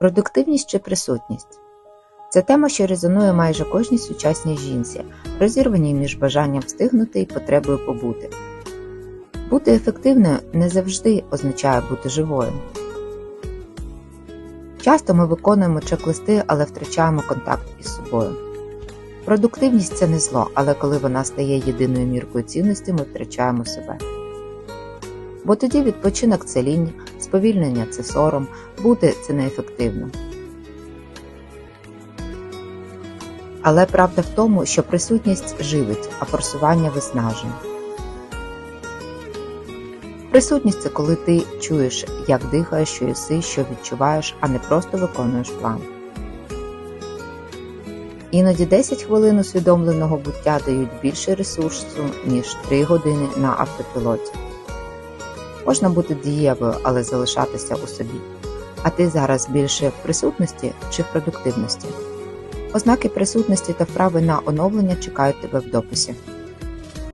Продуктивність чи присутність це тема, що резонує майже кожній сучасній жінці, розірваній між бажанням встигнути і потребою побути. Бути ефективною не завжди означає бути живою. Часто ми виконуємо чек-листи, але втрачаємо контакт із собою. Продуктивність це не зло, але коли вона стає єдиною міркою цінності, ми втрачаємо себе. Бо тоді відпочинок це лінь, сповільнення це сором, бути це неефективно. Але правда в тому, що присутність живить, а форсування виснажує. Присутність це коли ти чуєш, як дихаєш, що їси, що відчуваєш, а не просто виконуєш план. Іноді 10 хвилин усвідомленого буття дають більше ресурсу, ніж 3 години на автопілоті. Можна бути дієвою, але залишатися у собі. А ти зараз більше в присутності чи в продуктивності? Ознаки присутності та вправи на оновлення чекають тебе в дописі.